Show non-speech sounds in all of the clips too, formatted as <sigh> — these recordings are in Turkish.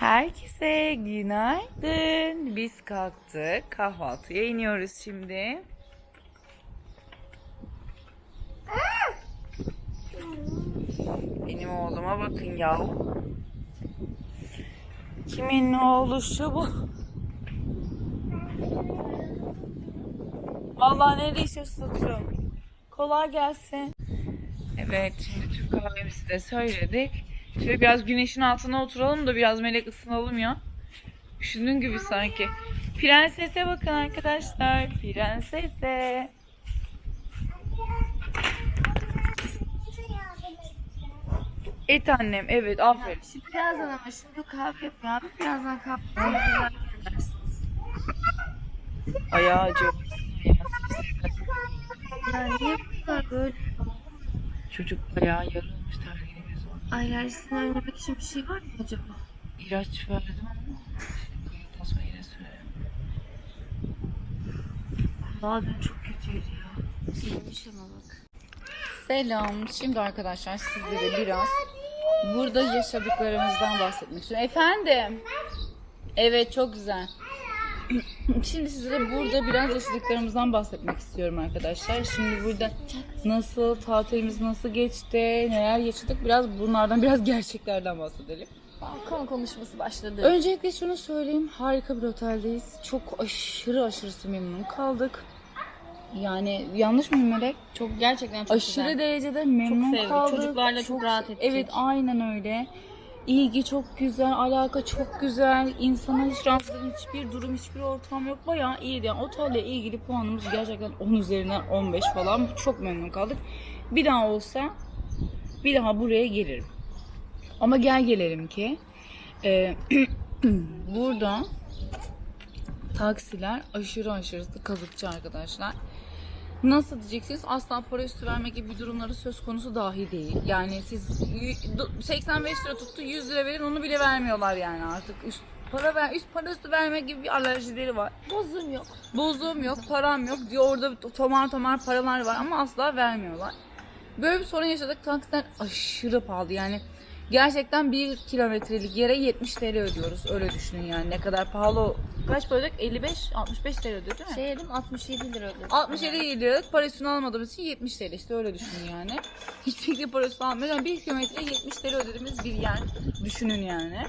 Herkese günaydın. Biz kalktık. Kahvaltıya iniyoruz şimdi. Benim oğluma bakın ya. Kimin oğlu şu bu? Vallahi neredeyse ısıtıyorum. Kolay gelsin. Evet, şimdi Türk kahvemizi de söyledik. Şöyle biraz güneşin altına oturalım da biraz melek ısınalım ya. Üşüdüğün gibi sanki. Prensese bakın arkadaşlar. Prensese. Et annem. Evet aferin. Şimdi birazdan ama şimdi kahve yapıyor abi. Birazdan kahve. Ayağı acıyor. Ya niye bu kadar böyle? Çocuk ayağı var. Alerjisini önlemek için bir şey var mı acaba? İlaç verdim ama. Ondan sonra yine sürerim. Vallahi dün çok kötüydü ya. Silmiş ama bak. Selam. Şimdi arkadaşlar sizlere biraz burada yaşadıklarımızdan bahsetmek istiyorum. Efendim? Evet çok güzel. Şimdi sizlere burada biraz yaşadıklarımızdan bahsetmek istiyorum arkadaşlar. Şimdi burada nasıl, tatilimiz nasıl geçti, neler yaşadık biraz bunlardan biraz gerçeklerden bahsedelim. Balkon konuşması başladı. Öncelikle şunu söyleyeyim. Harika bir oteldeyiz. Çok aşırı aşırısı memnun kaldık. Yani yanlış mıyım Melek? çok gerçekten çok aşırı güzel. derecede memnun sevdik. kaldık. Çocuklarla çok rahat ettik. Evet aynen öyle. İlgi çok güzel, alaka çok güzel. İnsana hiç rahatsız hiçbir durum, hiçbir ortam yok. Bayağı iyiydi. Yani otelle ilgili puanımız gerçekten 10 üzerinden 15 falan. Çok memnun kaldık. Bir daha olsa bir daha buraya gelirim. Ama gel gelelim ki e, <clears throat> burada taksiler aşırı aşırısı kazıkçı arkadaşlar. Nasıl diyeceksiniz? Asla para üstü vermek gibi bir durumları söz konusu dahi değil. Yani siz y- do- 85 lira tuttu 100 lira verin onu bile vermiyorlar yani artık. Üst, para ver, üst para üstü vermek gibi bir alerjileri var. Bozum yok. Bozuğum yok, param yok diyor orada tomar tomar paralar var ama asla vermiyorlar. Böyle bir sorun yaşadık. Taksiler aşırı pahalı yani. Gerçekten bir kilometrelik yere 70 TL ödüyoruz. Öyle düşünün yani ne kadar pahalı. Kaç para ödedik? 55, 65 TL ödüyor değil mi? Şey yedim 67 lira ödedim. 67 liralık para üstünü almadığımız için 70 TL işte öyle düşünün yani. <laughs> Hiçbir şekilde para üstü almıyoruz. Yani 1 kilometre 70 TL ödediğimiz bir yer düşünün yani.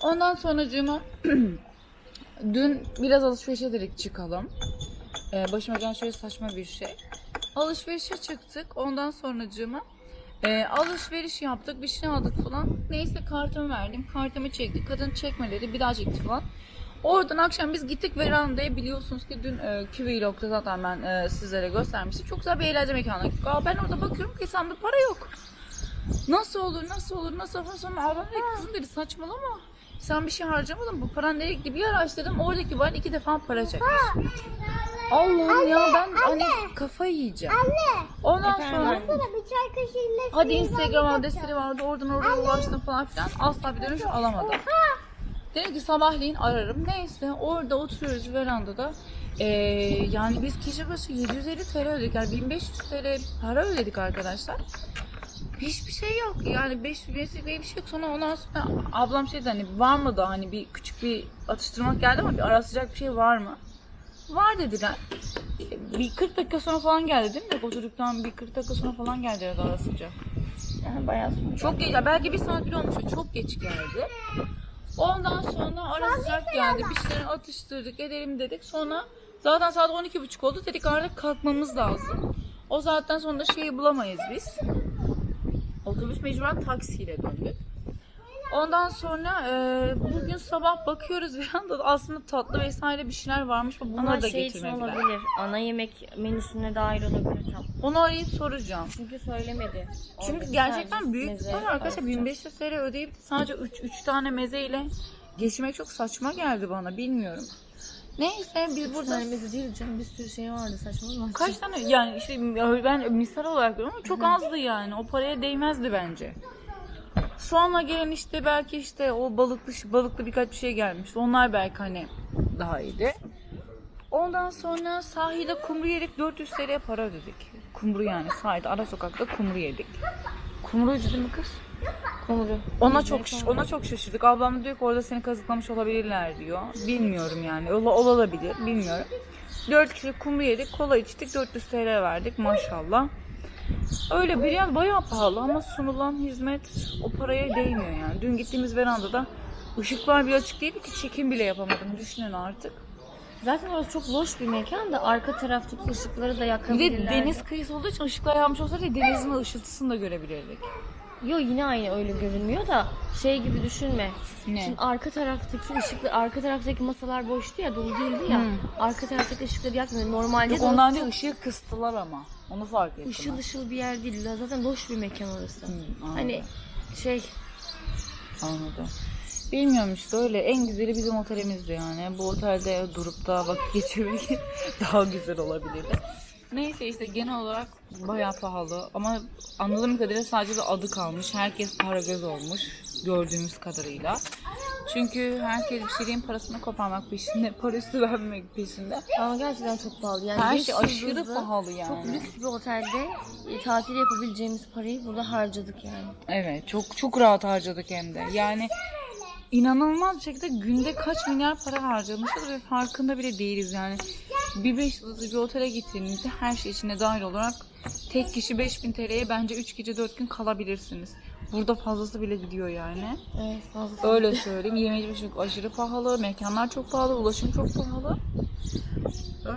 Ondan sonracığıma <clears throat> dün biraz alışveriş ederek çıkalım. Ee, başıma gelen şöyle saçma bir şey. Alışverişe çıktık. Ondan sonracığıma e, alışveriş yaptık. Bir şey aldık falan. Neyse kartımı verdim. Kartımı çektik. Kadın çekme dedi. Bir daha çekti falan. Oradan akşam biz gittik verandaya biliyorsunuz ki dün e, Q-Vlog'da zaten ben e, sizlere göstermiştim. Çok güzel bir eğlence mekanına gittik. Aa, ben orada bakıyorum ki hesabımda para yok. Nasıl olur nasıl olur nasıl olur sonra ablam dedi kızım dedi saçmalama. Sen bir şey harcamadın bu paran nereye gitti bir araştırdım oradaki bayan iki defa para çekmiş. Allah'ım ya ben hani kafayı yiyeceğim. Ondan sonra Sana bir çay kaşığıyla hadi Instagram adresleri vardı oradan oraya ulaştım falan filan asla bir dönüş alamadım. Dedim ki sabahleyin ararım. Neyse orada oturuyoruz verandada. Ee, yani biz kişi başı 750 TL ödedik. Yani 1500 TL para ödedik arkadaşlar. Hiçbir şey yok. Yani 500 bin bir şey yok. Sonra ondan sonra ablam şey dedi hani var mı da hani bir küçük bir atıştırmak geldi ama bir ara sıcak bir şey var mı? Var dediler. Bir 40 dakika sonra falan geldi değil mi? Oturduktan bir 40 dakika sonra falan geldi herhalde ara sıcak. Yani bayağı sonra. Çok geç, belki bir saat bile olmuş. Çok geç geldi. Ondan sonra ara sıcak geldi. Bir şeyler atıştırdık, edelim dedik. Sonra zaten saat 12.30 oldu. Dedik artık kalkmamız lazım. O saatten sonra da şeyi bulamayız biz. Otobüs mecburen taksiyle döndük. Ondan sonra e, bugün sabah bakıyoruz bir anda aslında tatlı vesaire bir şeyler varmış ama bunları Ama da şey için getirmediler. olabilir. Ana yemek menüsüne dahil olabilir tam. Onu arayıp soracağım. Çünkü söylemedi. Çünkü Oradaki gerçekten büyük bir meze para arkadaşlar. arasında. 1500 TL ödeyip sadece 3 3 tane mezeyle geçmek çok saçma geldi bana bilmiyorum. Neyse biz burada tane meze değil canım bir sürü şey vardı saçmalama. kaç tane yani işte ben misal olarak diyorum ama çok azdı yani. O paraya değmezdi bence. Sonra gelen işte belki işte o balıklı balıklı birkaç bir şey gelmişti. Onlar belki hani daha iyiydi. Ondan sonra sahilde kumru yedik 400 TL para ödedik. Kumru yani sahilde ara sokakta kumru yedik. Kumru değil mi kız? Hamuru. Ona çok ona çok şaşırdık. Ablam diyor ki orada seni kazıklamış olabilirler diyor. Bilmiyorum yani. Ola, olabilir. Bilmiyorum. 4 kişilik kumru yedik. Kola içtik. 400 TL verdik maşallah. Öyle bir yer bayağı pahalı ama sunulan hizmet o paraya değmiyor yani. Dün gittiğimiz verandada ışıklar bile açık değildi ki çekim bile yapamadım. Düşünün artık. Zaten orası çok loş bir mekan da arka taraftaki ışıkları da Bir yakabilirler. de deniz kıyısı olduğu için ışıklar yanmış olsaydı denizin ışıltısını da görebilirdik. Yo yine aynı öyle görünmüyor da şey gibi düşünme. Ne? Şimdi arka taraftaki ışıklar, arka taraftaki masalar boştu ya, dolu değildi ya. Hmm. Arka taraftaki ışıkları yakmıyor. Normalde Yok ondan değil ışığı kıstılar ama. Onu fark ettim. ben. ışıl bir yer değil. Zaten loş bir mekan orası. Anladım. Hani şey Anladım. Bilmiyorum işte öyle. En güzeli bizim otelimizdi yani. Bu otelde durup da vakit geçirmek <laughs> daha güzel olabilirdi. Neyse işte genel olarak bayağı pahalı ama anladığım kadarıyla sadece de adı kalmış. Herkes para göz olmuş gördüğümüz kadarıyla. Çünkü herkes bir şeyin parasını koparmak peşinde, parası vermek peşinde. ama gerçekten çok pahalı. Yani Her şey aşırı pahalı yani. Çok lüks bir otelde e, tatil yapabileceğimiz parayı burada harcadık yani. Evet çok çok rahat harcadık hem de. Yani inanılmaz bir şekilde günde kaç milyar para harcamışız ve farkında bile değiliz yani. Bir beş yıldızlı bir otele gittiğinizde her şey içine dahil olarak tek kişi 5000 TL'ye bence 3 gece 4 gün kalabilirsiniz. Burada fazlası bile gidiyor yani. Evet fazla. Öyle söyleyeyim. Yeme içme çok aşırı pahalı. Mekanlar çok pahalı. Ulaşım çok pahalı.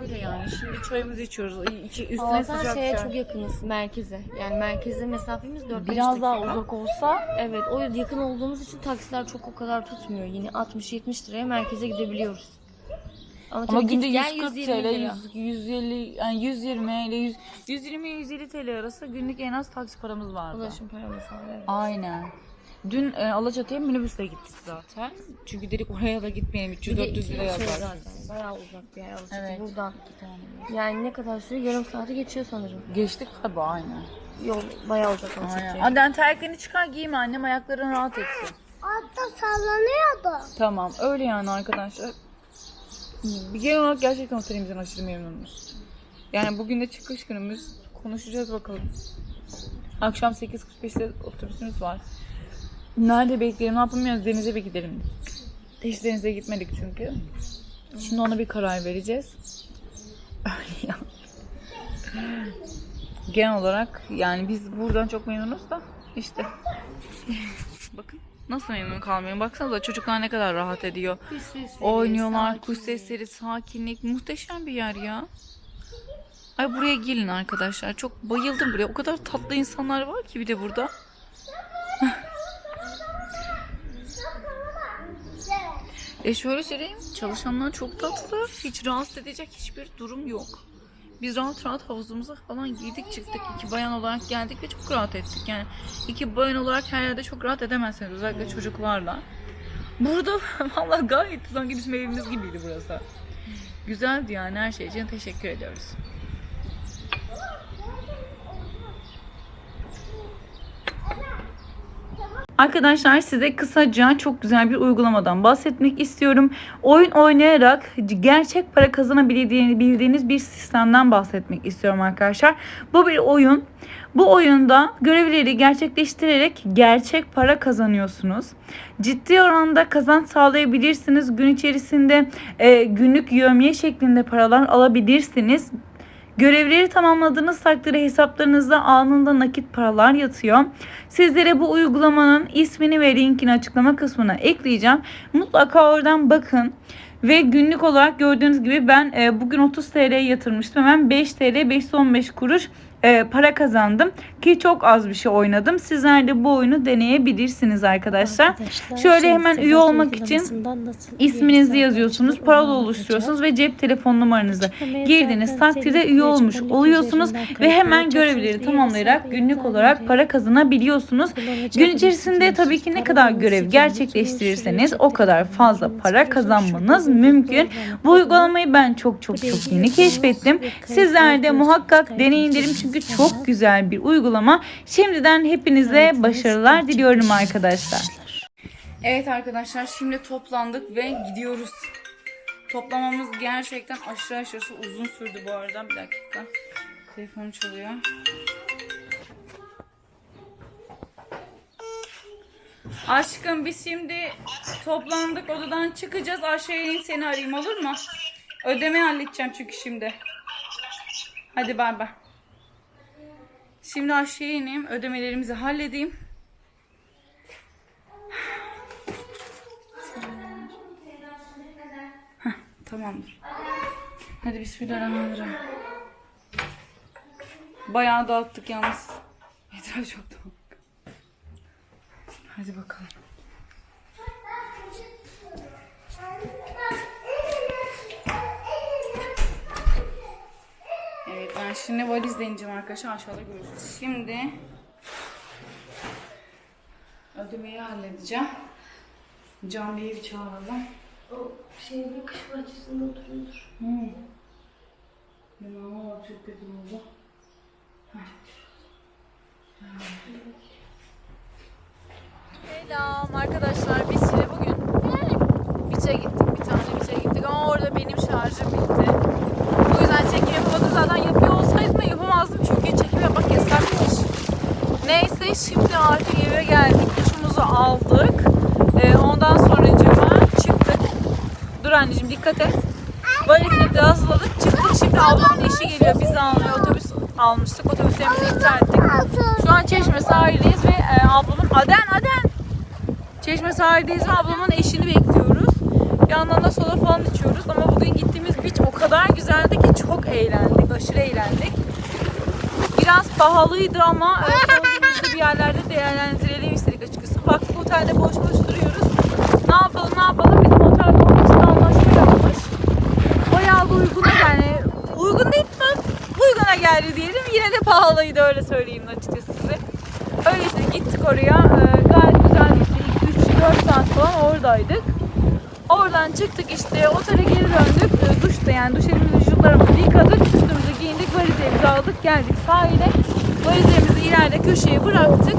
Öyle yani. Şimdi çayımızı içiyoruz. İki, üstüne Allah'tan sıcak şeye çay. çok yakınız merkeze. Yani merkeze mesafemiz 4-5 Biraz daha uzak olsa Evet o yakın olduğumuz için taksiler çok o kadar tutmuyor. Yine 60-70 liraya merkeze gidebiliyoruz. Ama tabii günde git gel 140 120 TL, lira. 100, 150 yani 120 ile 100, 120 150 TL arası günlük en az taksi paramız vardı. Ulaşım paramız var evet. Aynen. Dün e, Alaçatı'ya minibüsle gittik zaten. Çünkü dedik oraya da gitmeyelim 300 Bir de 400 lira şey yazar. zaten, Bayağı uzak bir yer Alaçatı Evet. buradan. Yani ne kadar sürüyor? Yarım saati geçiyor sanırım. Geçtik tabii aynen. Yol bayağı uzak Aynen. Alaçatı'ya. Hadi terliklerini çıkar giyme annem ayakların rahat etsin. Altta sallanıyordu. Tamam öyle yani arkadaşlar. Genel olarak gerçekten otelimizden aşırı memnunuz. Yani bugün de çıkış günümüz. Konuşacağız bakalım. Akşam 8.45'te otobüsümüz var. Nerede bekleyelim ne yapamıyoruz denize bir gidelim. Hiç denize gitmedik çünkü. Şimdi ona bir karar vereceğiz. Öyle. <laughs> Genel olarak yani biz buradan çok memnunuz da işte. <laughs> Bakın nasıl memnun kalmıyorum. Baksanıza çocuklar ne kadar rahat ediyor. Kuş sesleri, Oynuyorlar, kuş sesleri, sakinlik. Muhteşem bir yer ya. Ay buraya gelin arkadaşlar. Çok bayıldım buraya. O kadar tatlı insanlar var ki bir de burada. <laughs> e şöyle söyleyeyim. Çalışanlar çok tatlı. Hiç rahatsız edecek hiçbir durum yok. Biz rahat rahat havuzumuza falan girdik çıktık. İki bayan olarak geldik ve çok rahat ettik. Yani iki bayan olarak her yerde çok rahat edemezsiniz. Özellikle çocuklarla. Burada <laughs> valla gayet sanki bizim evimiz gibiydi burası. Güzeldi yani her şey için teşekkür ediyoruz. Arkadaşlar size kısaca çok güzel bir uygulamadan bahsetmek istiyorum. Oyun oynayarak gerçek para kazanabildiğiniz bir sistemden bahsetmek istiyorum arkadaşlar. Bu bir oyun. Bu oyunda görevleri gerçekleştirerek gerçek para kazanıyorsunuz. Ciddi oranda kazanç sağlayabilirsiniz. Gün içerisinde e, günlük yövmiye şeklinde paralar alabilirsiniz. Görevleri tamamladığınız takdirde hesaplarınızda anında nakit paralar yatıyor. Sizlere bu uygulamanın ismini ve linkini açıklama kısmına ekleyeceğim. Mutlaka oradan bakın. Ve günlük olarak gördüğünüz gibi ben e, bugün 30 TL yatırmıştım. Hemen 5 TL 515 kuruş e, para kazandım. Ki çok az bir şey oynadım. Sizler de bu oyunu deneyebilirsiniz arkadaşlar. Şöyle hemen üye olmak için isminizi yazıyorsunuz, parola oluşturuyorsunuz ve cep telefon numaranızı girdiğiniz takdirde üye olmuş oluyorsunuz ve hemen görevleri tamamlayarak günlük olarak para kazanabiliyorsunuz. Gün içerisinde tabii ki ne kadar görev gerçekleştirirseniz o kadar fazla para kazanmanız mümkün. Bu uygulamayı ben çok çok çok yeni keşfettim. Sizler de muhakkak deneyin derim çünkü çok güzel bir uygulama. Şimdiden hepinize başarılar diliyorum arkadaşlar. Evet arkadaşlar şimdi toplandık ve gidiyoruz. Toplamamız gerçekten aşırı aşırısı uzun sürdü bu arada. Bir dakika. Telefon çalıyor. Aşkım biz şimdi toplandık odadan çıkacağız. Aşağıya in seni arayayım olur mu? Ödeme halledeceğim çünkü şimdi. Hadi bay bay. Şimdi aşağıya ineyim. Ödemelerimizi halledeyim. Heh, tamamdır. Hadi bismillahirrahmanirrahim. Bayağı dağıttık yalnız. Etraf çok dağınık. Hadi bakalım. Evet ben şimdi valiz deneyeceğim arkadaşlar. Aşağıda görüşürüz. Şimdi ödemeyi halledeceğim. Can Bey'i bir çağıralım. O şeyin kış bahçesinde oturuyordur. Hmm. Yanağıma bak çok kötü oldu. Selam arkadaşlar. Biz şimdi bugün biçe gittik. Bir tane biçe gittik ama orada benim şarjım bitti. Bu yüzden çekim yapamadım. Zaten yapıyor olsaydım da yapamazdım çünkü çekim yapmak yasakmış. Şimdi artık eve geldik. Duşumuzu aldık. Ee, ondan sonra çıktık. Dur anneciğim dikkat et. Valizleri de hazırladık. Çıktık şimdi ablamın eşi geliyor bizi almaya. Otobüs almıştık. Otobüslerimizi iptal ettik. Şu an Çeşme sahildeyiz ve e, ablamın Aden Aden Çeşme sahildeyiz ve ablamın eşini bekliyoruz. Yandan da soda falan içiyoruz ama bugün gittiğimiz beach o kadar güzeldi ki çok eğlendik, aşırı eğlendik. Biraz pahalıydı ama e, yerlerde değerlendirelim istedik açıkçası. Baktık otelde boş boş duruyoruz. Ne yapalım ne yapalım bizim otel amaçla anlaşma yapmış. Bayağı da uyguna yani uygun değil mi? Uyguna geldi diyelim. Yine de pahalıydı öyle söyleyeyim açıkçası size. Öyleyse gittik oraya. Ee, gayet güzeldi işte. 3-4 saat falan oradaydık. Oradan çıktık işte otele geri döndük. Ee, duşta yani duş elimizi yıkadık. Üstümüzü giyindik. Valizlerimizi aldık. Geldik sahile. İleride köşeye bıraktık.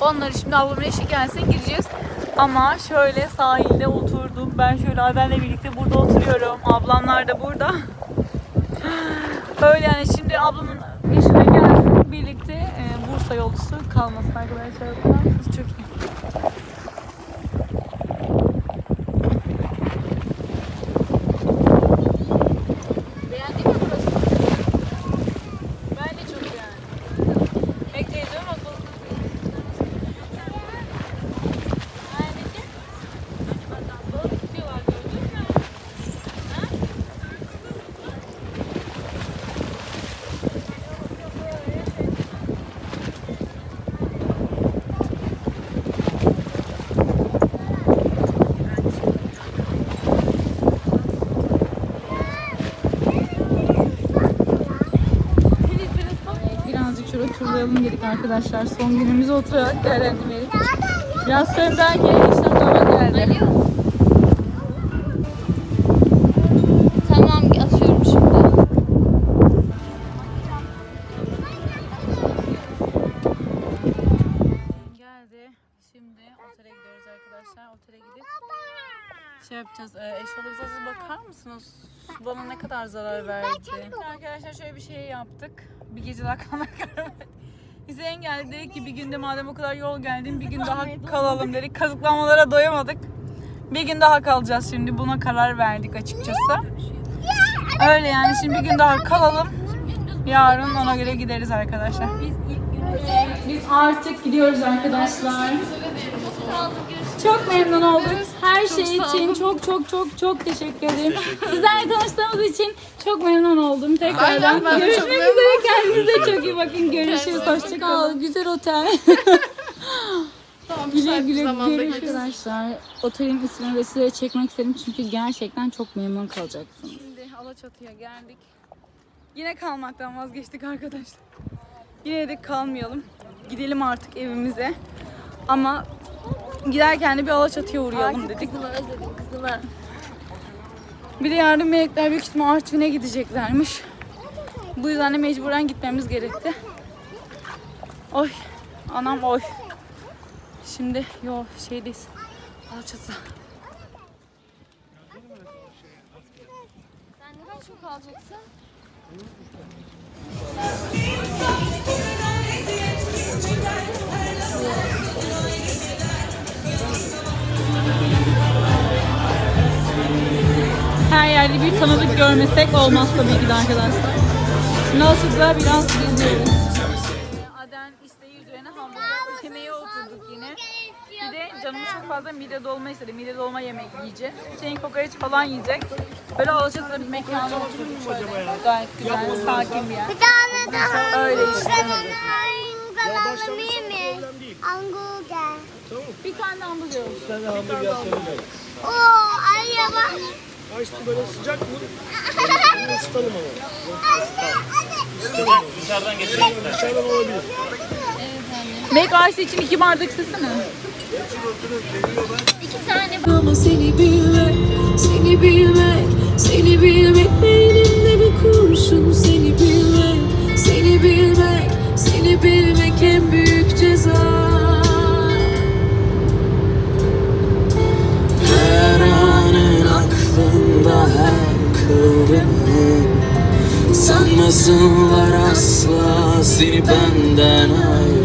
Onları şimdi ablamın eşi gelsin gireceğiz. Ama şöyle sahilde oturdum. Ben şöyle Aden'le birlikte burada oturuyorum. Ablamlar da burada. Öyle yani şimdi ablamın eşine gelsin birlikte e, Bursa yolcusu kalmasın arkadaşlar. Mısınız? Çok iyi. Beğendin mi burası? Ben de çok beğendim. Bekleyeceğim bakalım. Anneciğim. Balık tutuyorlar gördün mü? Ha? Birazcık turlayalım dedik arkadaşlar. Son günümüzü oturarak değerlendirmedik. Biraz sonra belki işlem zaman geldi. Tamam atıyorum şimdi. Geldi. Şimdi otele gidiyoruz arkadaşlar. Otele gidip şey yapacağız. E, eşyalarımıza siz bakar mısınız? Su Bana ne kadar zarar verdi. Arkadaşlar şöyle bir şey yaptık. Bir gece daha kalmak. <laughs> Bize engel dedik ki bir günde madem o kadar yol geldin bir gün daha kalalım dedik. Kazıklamalara doyamadık. Bir gün daha kalacağız şimdi. Buna karar verdik açıkçası. Öyle yani şimdi bir gün daha kalalım. Yarın ona göre gideriz arkadaşlar. Biz artık gidiyoruz arkadaşlar. Çok memnun olduk. Her şey için çok çok çok çok teşekkür ederim. Sizlerle tanıştığımız için çok memnun oldum tekrardan. Görüşmek üzere. Kendinize çok iyi bakın. Görüşürüz. Hoşçakalın. Güzel otel. <laughs> güle güle görüşürüz. Arkadaşlar otelin ismini de size çekmek istedim çünkü gerçekten çok memnun kalacaksınız. Şimdi Alaçatı'ya geldik. Yine kalmaktan vazgeçtik arkadaşlar. Yine de kalmayalım. Gidelim artık evimize. Ama giderken de bir Alaçatı'ya uğrayalım dedik. Kızını özledim kızını. Bir de yardım melekler büyük ihtimal Artvin'e gideceklermiş. Bu yüzden de mecburen gitmemiz gerekti. Oy. Anam oy. Şimdi yo şeydeyiz. Alaçatı. Sen neden çok alacaksın? Ayrı bir tanıdık görmesek olmaz tabii ki de arkadaşlar. Nasılsa biraz geziyoruz. Aden isteği üzerine hamburger yemeğe oturduk yine. Bir de canımız çok fazla mide dolma istedi. Mide dolma yemek yiyeceğiz. Hüseyin kokoreç falan yiyecek. Böyle alışıklı bir mekanda oturduk şöyle. Gayet güzel, sakin bir yer. Bir tane daha. Öyle işte. Ben alayım mı? Hamburger. Bir tane hamburger olsun. Bir tane hamburger söyle. Oo, ay bak. Açtı böyle sıcak mı? <laughs> Isıtalım ama. Dışarıdan geçelim. Dışarıdan olabilir. Make Ice için iki bardak istesene. Ama seni bilmek, seni bilmek, seni bilmek beynimde bir kurşun seni bilmek, seni bilmek, seni bilmek en büyük ceza. Her anın her kıvrımın Sanmasınlar asla. Seni benden ayrı